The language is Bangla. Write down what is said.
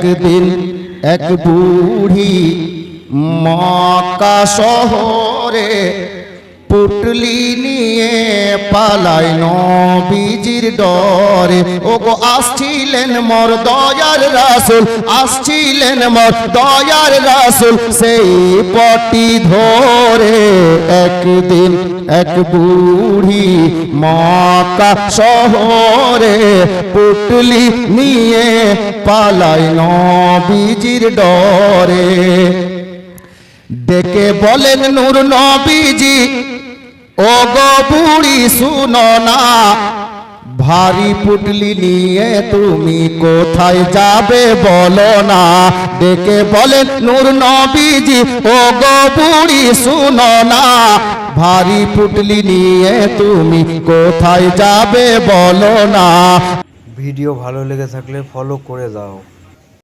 একদিন এক বুড়ি মক্কা শহরে পুটলি নিয়ে পালাই নবীজির ডরে। ও গো আসছিলেন মোর দয়ার রাসুল, আসছিলেন মর দয়ার রাসুল, সেই পটি ধরে। একদিন এক বুড়ি মাকা শহরে পুটলি নিয়ে পালাই নবীজির ডরে। ডেকে বলেন, নূর নবীজি ও গো বুড়ি, শুনো না ভারী পুটলি নিয়ে তুমি কোথায় যাবে বলো না। ডেকে বলে, নূর নবীজি ও গো বুড়ি, শুনো না। ভারী পুটলি নিয়ে তুমি কোথায় যাবে বলো না। ভিডিও ভালো লেগে থাকলে ফলো করে দাও।